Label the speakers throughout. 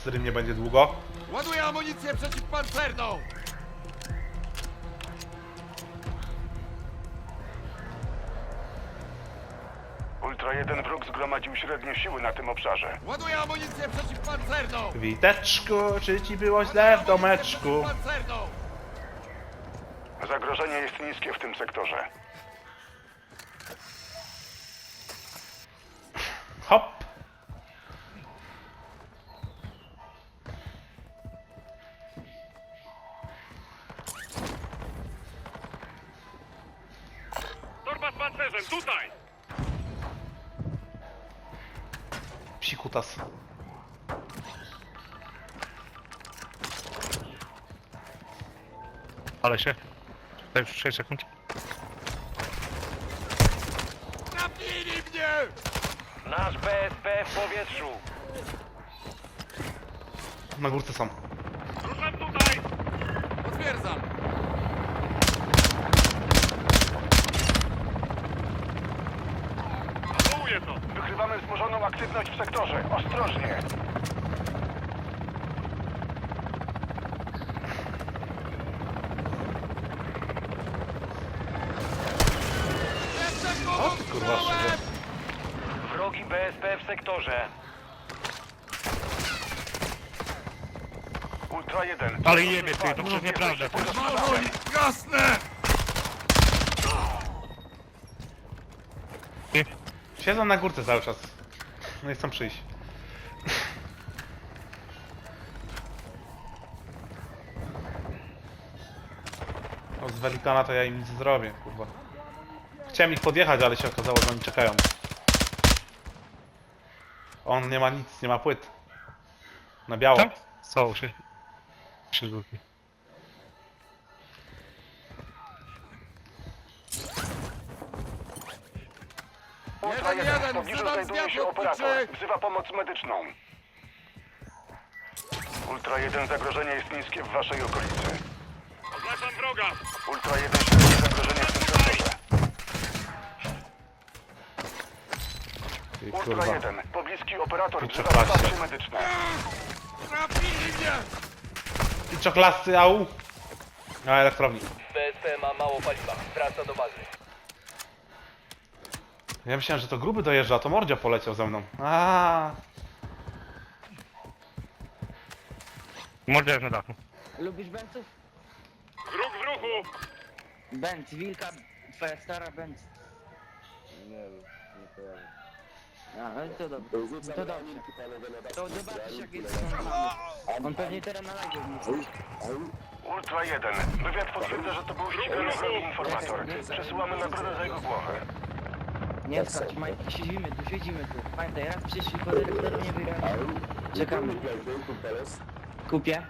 Speaker 1: z którym nie będzie długo.
Speaker 2: Ładuję amunicję przeciwpancerną!
Speaker 3: Ultra 1 wróg zgromadził średnie siły na tym obszarze.
Speaker 2: Ładuję amunicję przeciwpancerną!
Speaker 1: Witeczku, czy ci było źle w domeczku?
Speaker 3: Zagrożenie jest niskie w tym sektorze.
Speaker 4: Ale się. Tutaj już 6 sekund.
Speaker 2: Napnij mnie!
Speaker 3: Nasz BSP w powietrzu!
Speaker 1: Na górce są.
Speaker 3: Ruszam tutaj!
Speaker 2: Potwierdzam!
Speaker 3: Anuję to! Wykrywamy wzmożoną aktywność w sektorze. Ostrożnie!
Speaker 2: Jestem
Speaker 1: O ty kurwa szybko.
Speaker 3: Wrogi BSP w sektorze. Ultra 1.
Speaker 4: Ale jebie ty, to przecież nieprawda.
Speaker 2: Maluj! Jasne!
Speaker 1: Siedzą na górce cały czas. No i chcą przyjść. No z Velikana to ja im nic zrobię, kurwa. Chciałem ich podjechać, ale się okazało, że oni czekają. On nie ma nic, nie ma płyt. Na biało.
Speaker 4: Tam? Są się. Się zgubi.
Speaker 3: Ultra
Speaker 2: Jeden,
Speaker 3: 1. W
Speaker 2: jeden,
Speaker 3: pobliżu
Speaker 2: wzywam
Speaker 3: znajduje się operator. Wzywa pomoc medyczną. Ultra 1. Zagrożenie jest niskie w waszej okolicy.
Speaker 2: Oznaczam wroga!
Speaker 3: Ultra 1. Średnie
Speaker 1: Ty,
Speaker 3: Ultra
Speaker 1: kurwa.
Speaker 3: 1. Pobliski operator wzywa
Speaker 1: patrzcie.
Speaker 3: wsparcie medyczne.
Speaker 2: Napnij mnie!
Speaker 1: I czoklasty, au! A elektrowni.
Speaker 5: BSP ma mało paliwa. Wraca do bazy.
Speaker 1: Ja myślałem, że to gruby dojeżdża, a to mordzia poleciał ze mną. A,
Speaker 4: Mordę jest na dachu.
Speaker 6: Lubisz Bentów?
Speaker 3: Wróg w ruchu!
Speaker 6: Bent, wilka, twoja stara Bent. Nie wiem, nie kojarzę. A, no to dobrze. To dobrze. To zobaczysz jak jest. On pewnie teraz na live wróci.
Speaker 3: Ultra 1. Wywiad potwierdza, że to był ścigany wrogi informator. Przesyłamy nagrodę za jego głowę.
Speaker 6: Nie skacz, Majki, siedzimy tu, siedzimy tu. Pamiętaj, raz przyszli po dyrektorów nie wygrali. Czekamy. Kupię.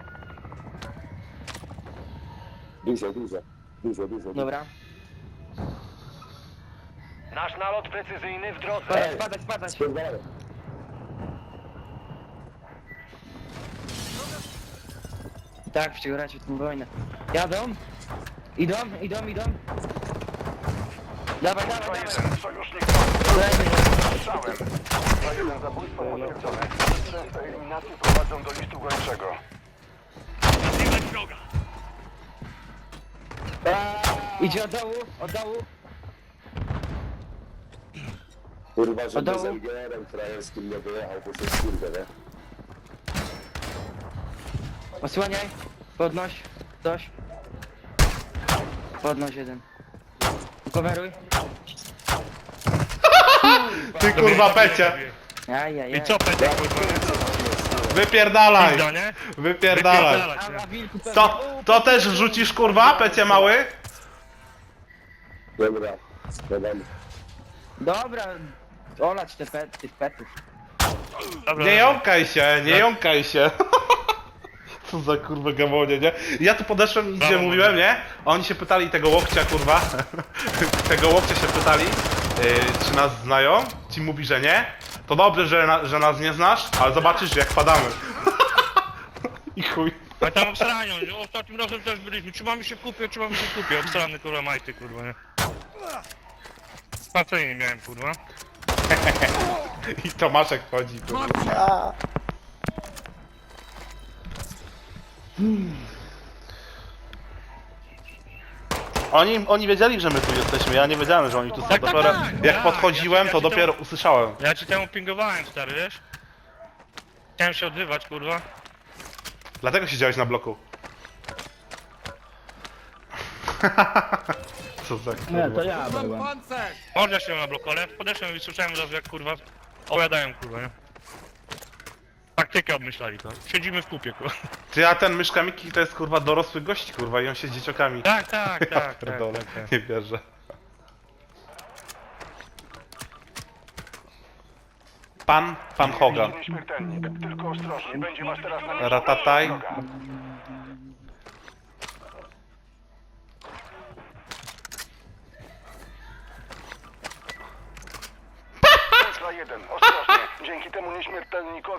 Speaker 7: Dużo, dużo, dużo, dużo.
Speaker 6: Dobra.
Speaker 5: Nasz nalot precyzyjny w drodze.
Speaker 6: Spadać, spadać, spadać. Tak, przegrać w tym wojnę. Jadą? Idą, idą, idą. Dawaj, dawaj, dawaj.
Speaker 3: 1. Sojusznik. Strzałem. Ultra 1. Zabójstwo potwierdzone. Częste eliminacje prowadzą do listu gończego.
Speaker 6: Idzie od dołu, od dołu.
Speaker 7: Kurwa, że
Speaker 6: dołu?
Speaker 7: bez LGR-em frajerskim nie dojechał, bo się skurwę, nie?
Speaker 6: Osłaniaj. Podnoś. Coś. Podnoś jeden. Coveruj.
Speaker 1: ty kurwa pecie!
Speaker 6: Ajajaj.
Speaker 4: I co pecie kurwa?
Speaker 1: Wypierdalaj!
Speaker 4: Nie?
Speaker 1: Wypierdalaj!
Speaker 4: Wypierdalać,
Speaker 6: A,
Speaker 4: nie?
Speaker 6: a wilku pewnie...
Speaker 1: To, to też wrzucisz kurwa, pecie mały?
Speaker 7: Dobra, spadamy.
Speaker 6: Dobra. Olać te pet, tych petów.
Speaker 4: Dobra,
Speaker 1: Nie jąkaj się, nie jąkaj się. Co za kurwa gamonie, nie? Ja tu podeszłem i gdzie
Speaker 4: Brawo,
Speaker 1: mówiłem, nie? A oni się pytali tego łokcia, kurwa. tego łokcia się pytali, yy, czy nas znają. Ci mówi, że nie. To dobrze, że, na, że nas nie znasz, ale zobaczysz jak padamy. I chuj.
Speaker 4: A tam obsranią, ostatnim razem też byliśmy. Trzymamy się w kupie, trzymamy się w kupie. Obstrany kurwa majty kurwa, nie? Spacerii nie miałem kurwa.
Speaker 1: I Tomaszek chodzi, kurwa. Oni, oni wiedzieli, że my tu jesteśmy, ja nie wiedziałem, że oni tu są.
Speaker 4: Tak, tak,
Speaker 1: Dopiero
Speaker 4: tak,
Speaker 1: jak podchodziłem,
Speaker 4: Ja
Speaker 1: to
Speaker 4: ja
Speaker 1: dopiero usłyszałem.
Speaker 4: Ja ci temu pingowałem, stary, wiesz? Chciałem się odzywać, kurwa.
Speaker 1: Dlatego siedziałeś na bloku. Co za
Speaker 6: Nie, to ja
Speaker 2: Mam
Speaker 6: byłem.
Speaker 2: pancerz!
Speaker 4: Morda się na bloku, ale podeszłem i słyszałem od razu jak kurwa opowiadają kurwa, nie? Taktykę obmyślali to. Siedzimy w kupie, kurwa.
Speaker 1: Ty, a ten myszka Miki to jest kurwa dorosły gość, kurwa, i on się z dzieciakami.
Speaker 4: Tak, tak, tak, tak,
Speaker 1: Pierdolę,
Speaker 4: tak, tak.
Speaker 1: nie wierzę. Pan, pan Hogan.
Speaker 3: Nieśmiertelnik. Tylko ostrożnie, będzie was teraz na
Speaker 1: Ratataj.
Speaker 3: wroga. Ultra 1, ostrożnie. Dzięki temu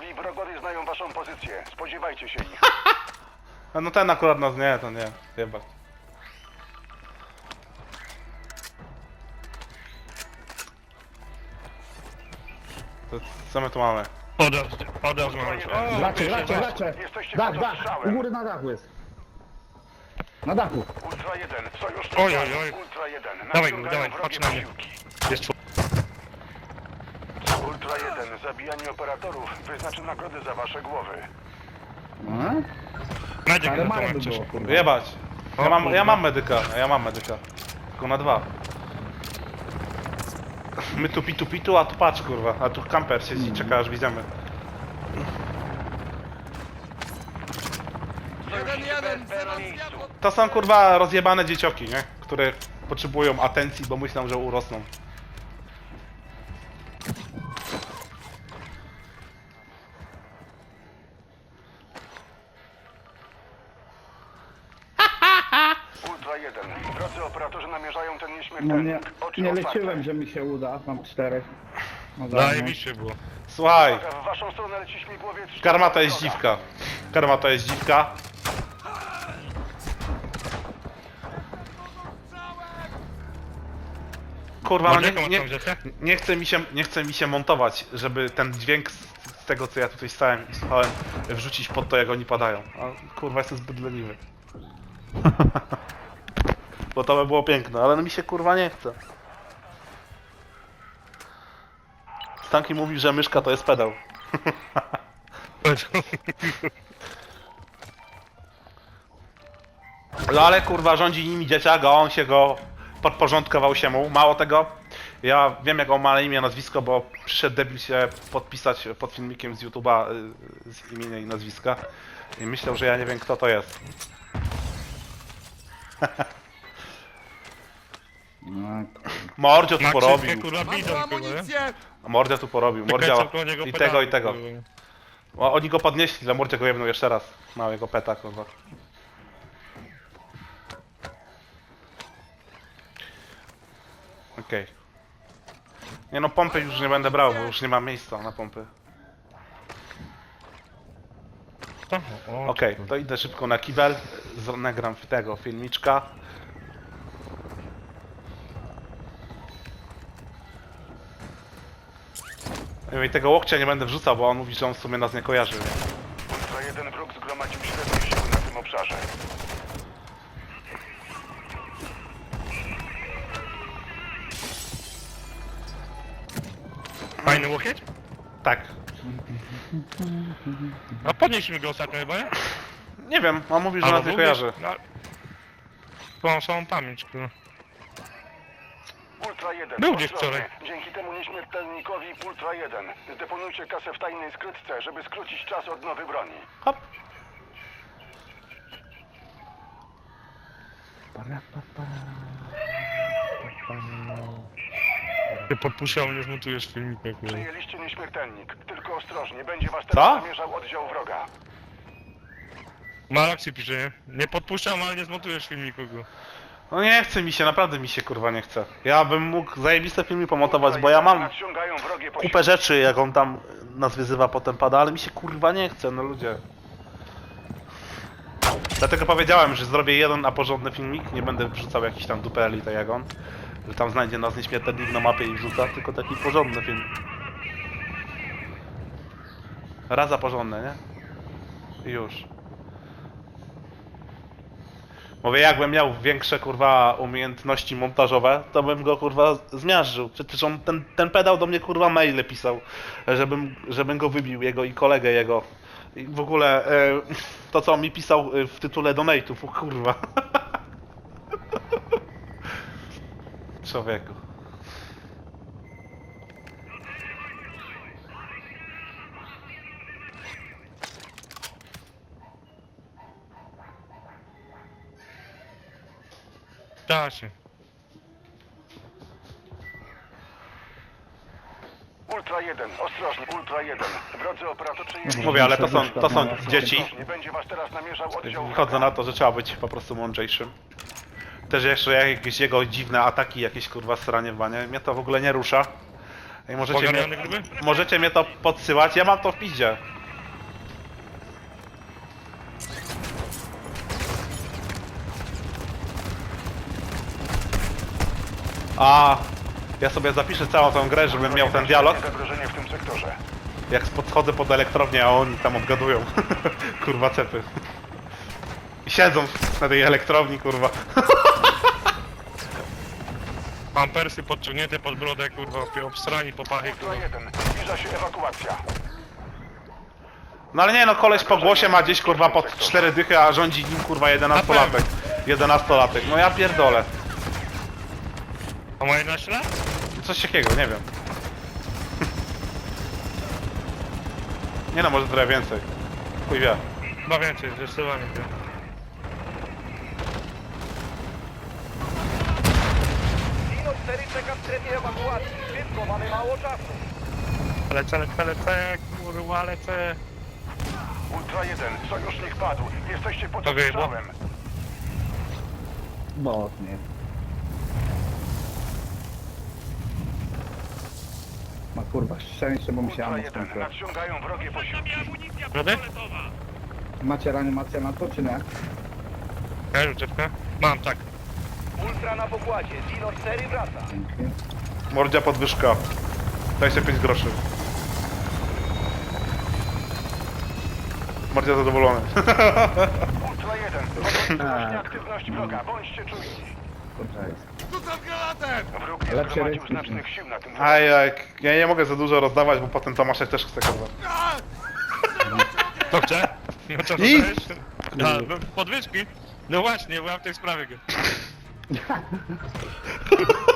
Speaker 3: nieśmiertelnikowi wrogowie znają waszą pozycję. Spodziewajcie się ich.
Speaker 1: A no ten akurat nas nie, to nie, chyba. To co my tu mamy?
Speaker 4: Podraz, podraz mam
Speaker 7: Gracze,
Speaker 4: wiesz,
Speaker 7: gracze, gracze!
Speaker 3: Jesteście
Speaker 7: Dach,
Speaker 3: pod
Speaker 7: dach! U
Speaker 3: ostrzałem.
Speaker 7: góry na dachu jest. Na dachu.
Speaker 3: Ultra 1, sojusz
Speaker 4: Oj, oj, oj.
Speaker 3: Ultra 1,
Speaker 4: Dawaj, dawaj,
Speaker 3: wrogie
Speaker 4: patrz na mnie.
Speaker 3: posiłki.
Speaker 4: Jest człowiek.
Speaker 3: Ultra 1, zabijanie operatorów wyznaczy nagrody za wasze głowy.
Speaker 7: A?
Speaker 4: Medyk
Speaker 7: Ale
Speaker 4: na to
Speaker 7: by
Speaker 4: mam
Speaker 7: było,
Speaker 4: coś.
Speaker 7: kurwa.
Speaker 1: Jebać. Ja mam, ja mam medyka, ja mam medyka. Tylko na dwa. My tu pitu pitu, a tu patrz kurwa, a tu kamper siedzi i czeka aż widzimy.
Speaker 2: Jeden, jeden, zero!
Speaker 1: To są kurwa rozjebane dziecioki, nie? Które potrzebują atencji, bo myślą, że urosną.
Speaker 7: Nie,
Speaker 3: otwarte.
Speaker 7: liczyłem, że mi się uda. Mam czterech. No
Speaker 4: Zajebiście było.
Speaker 1: Słuchaj,
Speaker 3: Uwaga, W waszą stronę leci śmigłowiec.
Speaker 1: karma to jest dziwka. Karma to jest dziwka. Kurwa, no nie, nie,
Speaker 4: zetę?
Speaker 1: nie, chce mi się, nie chce mi się montować, żeby ten dźwięk z, z tego, co ja tutaj stałem i słuchałem, wrzucić pod to, jak oni padają. A kurwa, jestem zbyt leniwy. Bo to by było piękne, ale no mi się kurwa nie chce. Stanki mówi, że myszka to jest pedał. No ale kurwa rządzi nimi dzieciak, a on się go podporządkował się mu. Mało tego, ja wiem jak on ma na imię, nazwisko, bo przyszedł debil się podpisać pod filmikiem z YouTube'a y, z imienia i nazwiska. I myślał, że ja nie wiem kto to jest.
Speaker 7: No,
Speaker 1: Mordzio tu porobił.
Speaker 4: kurwa,
Speaker 2: Mam tu
Speaker 4: bidon, kurwa, nie?
Speaker 2: amunicję!
Speaker 1: Mordzia tu porobił. Mordzia
Speaker 4: niego
Speaker 1: i
Speaker 4: pedału,
Speaker 1: tego i tego.
Speaker 4: kurwa.
Speaker 1: O, oni go podnieśli, dla Mordzia go jebnął jeszcze raz. Małego peta kurwa. Okej. Nie no, pompy już nie będę brał, bo już nie ma miejsca na pompy.
Speaker 4: O,
Speaker 1: Okej, to idę szybko na kibel, z- nagram tego filmiczka. I tego łokcia nie będę wrzucał, bo on mówi, że on w sumie nas nie kojarzy. nie?
Speaker 3: Ultra 1, wróg zgromadził średnie siły na tym obszarze.
Speaker 4: Fajny łokieć?
Speaker 1: Tak.
Speaker 4: A podnieśliśmy go ostatnio chyba, nie?
Speaker 1: Nie wiem, on mówi, że
Speaker 4: Albo
Speaker 1: nas nie
Speaker 4: był
Speaker 1: kojarzy.
Speaker 4: no, Mam samą pamięć, kurwa.
Speaker 3: Ultra 1,
Speaker 4: Był gdzieś wczoraj.
Speaker 3: Dzięki temu nieśmiertelnikowi Ultra 1 zdeponujcie kasę w tajnej skrytce, żeby skrócić czas odnowy broni.
Speaker 1: Hop.
Speaker 4: Ty podpuszczał, nie zmontujesz filmika, kurwa.
Speaker 3: Przyjęliście nieśmiertelnik. Tylko ostrożnie, będzie was
Speaker 1: Co?
Speaker 3: teraz zamierzał oddział wroga.
Speaker 4: Ma akcję pisze, nie? Nie podpuszczam, ale nie zmontujesz filmiku, kurwa.
Speaker 1: No nie chce mi się, naprawdę mi się kurwa nie chce. Ja bym mógł zajebiste filmy pomotować, bo ja mam
Speaker 3: Nadciągają wrogie posiłki.
Speaker 1: kupę rzeczy, jak on tam nas wyzywa, potem pada, ale mi się kurwa nie chce, no ludzie. Dlatego powiedziałem, że zrobię jeden a porządny filmik, nie będę wrzucał jakiś tam duperli tak jak on, że tam znajdzie nas nieśmiertelnik na mapie i wrzuca, tylko taki porządny film. Raz za porządne, nie? I już. Mówię, jakbym miał większe kurwa umiejętności montażowe, to bym go kurwa zmiażdżył. Przecież on ten, ten pedał do mnie kurwa maile pisał, żebym, żebym go wybił, jego i kolegę jego. I w ogóle e, to co on mi pisał e, w tytule donate'ów, kurwa. Człowieku.
Speaker 4: Czasie.
Speaker 3: Ultra 1, ostrożnie, Ultra 1. Drodzy
Speaker 1: Mówię, ale to są, to są dzieci.
Speaker 3: nie będzie was teraz namierzał oddział
Speaker 1: Wychodzę na to, że trzeba być po prostu mądrzejszym. Też jeszcze jakieś jego dziwne ataki, jakieś kurwa sranie w banie. Mnie to w ogóle nie rusza. I możecie mnie,
Speaker 4: gruby?
Speaker 1: możecie mnie to podsyłać, ja mam to w piździe. A, ja sobie zapiszę całą tą grę, żebym miał ten dialog.
Speaker 3: Zagrożenie w tym sektorze.
Speaker 1: Jak podchodzę pod elektrownię, a oni tam obgadują. kurwa cepy. I siedzą na tej elektrowni, kurwa.
Speaker 4: Pampersy podciągnięte pod brodę, kurwa, obstrani po pachy, kurwa.
Speaker 3: 1, zbliża się ewakuacja.
Speaker 1: No ale nie no, koleś po głosie ma gdzieś kurwa pod cztery dychy, a rządzi nim kurwa 11-latek. 11-latek, no ja pierdolę.
Speaker 4: A ma 11 lat?
Speaker 1: Coś takiego, nie wiem. Nie no, może trochę więcej. Chuj wie.
Speaker 4: Chyba więcej, zdecydowanie. wiem.
Speaker 5: Dino 4 czeka w strefie ewakuacji. Szybko, mamy mało czasu.
Speaker 4: Lecę, lecę, lecę, kurwa, lecę.
Speaker 3: Ultra 1, sojusznik padł. Jesteście pod
Speaker 4: To wyjebło.
Speaker 3: strzałem.
Speaker 7: Bot, nie. Kurwa szczęście, bo mi się
Speaker 3: Ultra
Speaker 7: ammo
Speaker 3: 1,
Speaker 7: skończyło.
Speaker 3: nadciągają wrogie posiłki.
Speaker 7: Macie reanimację na to, czy nie?
Speaker 4: Ja już dziewkę. Mam, tak.
Speaker 5: Ultra na pokładzie. Dino 4 wraca.
Speaker 7: Dzięki.
Speaker 1: Mordzia podwyżka. 25 groszy. Mordzia zadowolony.
Speaker 3: Ultra 1, podnosi aktywność wroga. Bądźcie czujni. Wróg nie
Speaker 7: Lepszy
Speaker 3: zgromadził
Speaker 7: rejs.
Speaker 3: znacznych sił na tym
Speaker 1: A jak ja nie mogę za dużo rozdawać, bo potem Tomaszek też chce kurwa.
Speaker 4: To chce? No co, to
Speaker 1: Nic.
Speaker 4: też? A, no, podwyżki? No właśnie, byłem w tej sprawie.